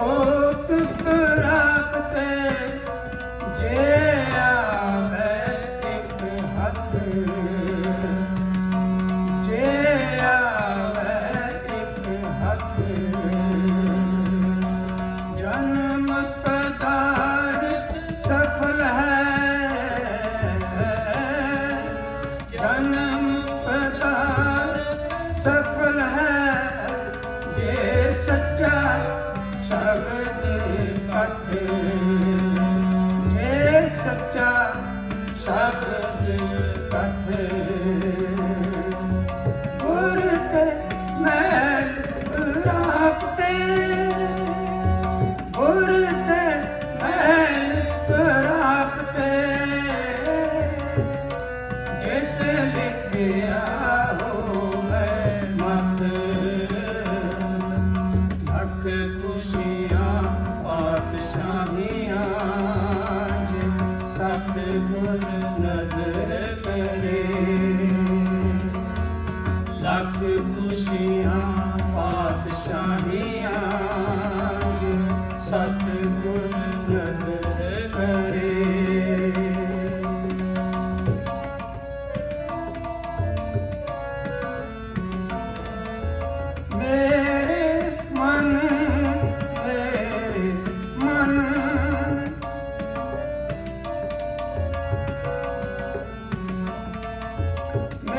ਓਤ ਰਾਖਤੇ ਜੇ ਸੱਚਾ ਸ਼ਬਦ ਪਥ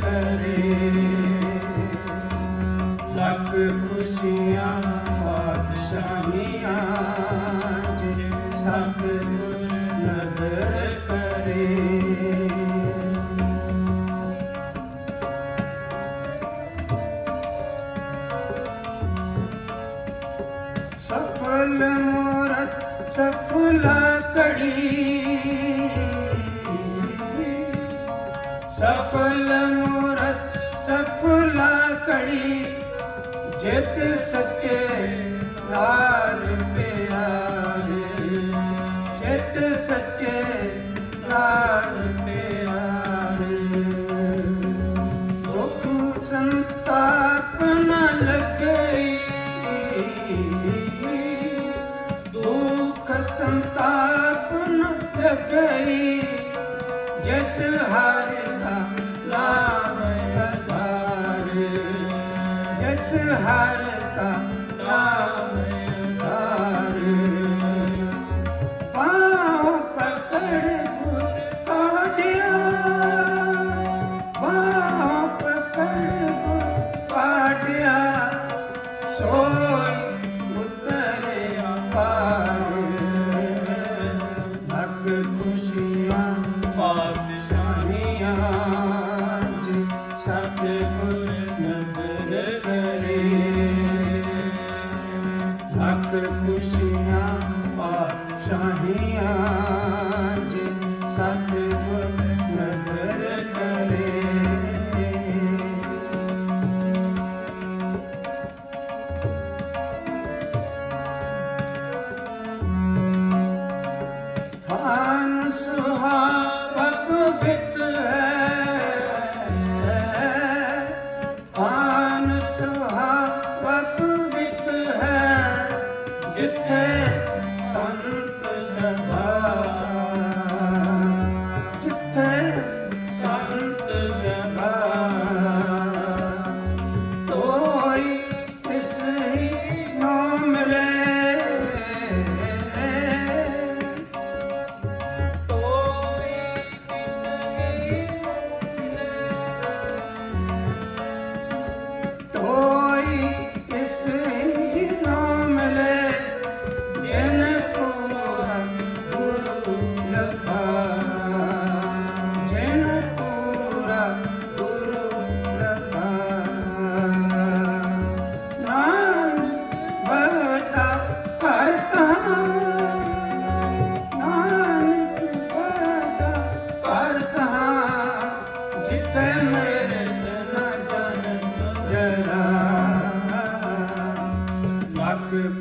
ਕਰੇ। ਲੱਖ ਖੁਸ਼ੀਆਂ ਪਾਤਸ਼ਾਹੀਆਂ ਸਤਿਗੁਰ ਨਦਰ ਕਰੇ। ਸਫਲ ਮੋਰਤ ਸਫਲਾ ਕੜੀ ਸਫਲ ਘੜੀ ਜਿਤ ਸੱਚੇ ਨਾਰ ਪਿਆਰੇ। ਜਿਤ ਸੱਚੇ ਨਾਰ ਪਿਆਰੇ। ਦੁੱਖ ਸੰਤਾਪ ਨ ਦੁੱਖ ਸੰਤਾਪ ਨ ਲੱਗੇ ਜਿਸ ਹਾਰ ਸਿਹਾਰਤਾ ਨਾਮ ਲੱਖ ਖੁਸ਼ੀਆਂ ਪਾਸ਼ਾਹੀਆਂ